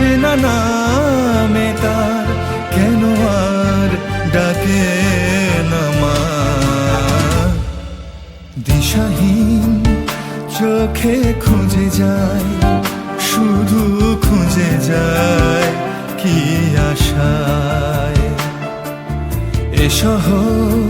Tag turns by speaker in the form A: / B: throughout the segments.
A: চেনা নামে তার, কেন আর ডাকে নামা দিশাহীন চোখে খুঁজে যায়, শুধু খুঁজে যায় কি আশায়? এ শহর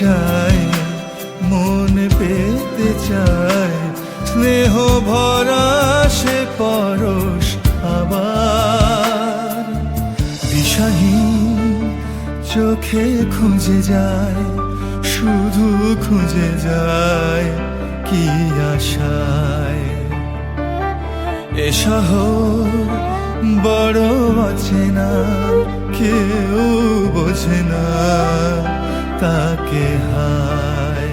A: চায়, মন পেতে চায়। স্নেহ ভরা সে পরশ আবার। দিশাহীন চোখে খুঁজে যায়, শুধু খুঁজে যায় কি আশায়। এ শহর বড় না কেউ বোঝে না। তাকে হায়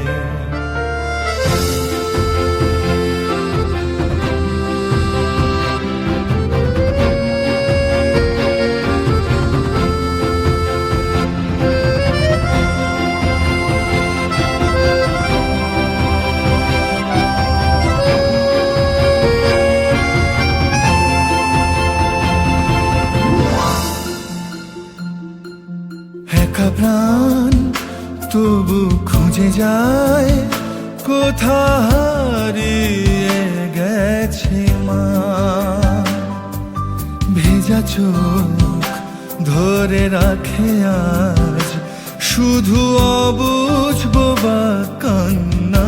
A: একা প্রাণ তবু খুঁজে যায় কোথা হারিয়ে গেছে মা। ভেজা চোখ ধরে রাখে আজ, শুধু অবুঝবো বা কান্না।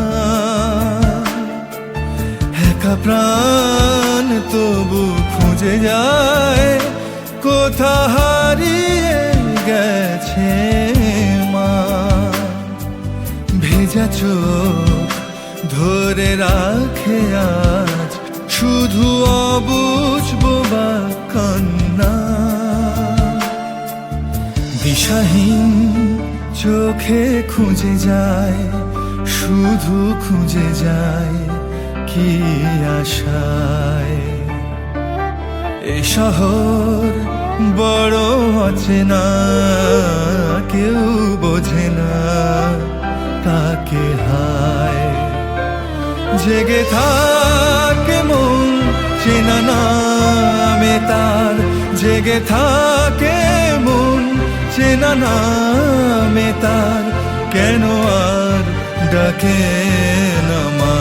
A: একা প্রাণ তবু খুঁজে যায় কোথা হারিয়ে গেছে ভেজা চোখ ধরে রাখে আজ শুধু অবুঝবো বা কান্না। দিশাহীন চোখে খুঁজে যায়, শুধু খুঁজে যায় কি আশায়। এ শহর বড় আছে না কেউ বোঝে না। তাকে হায়। জেগে থাকে মন, চেনা নামে তার। জেগে থাকে মন, চেনা নামে তার। কেন আর ডাকে নামা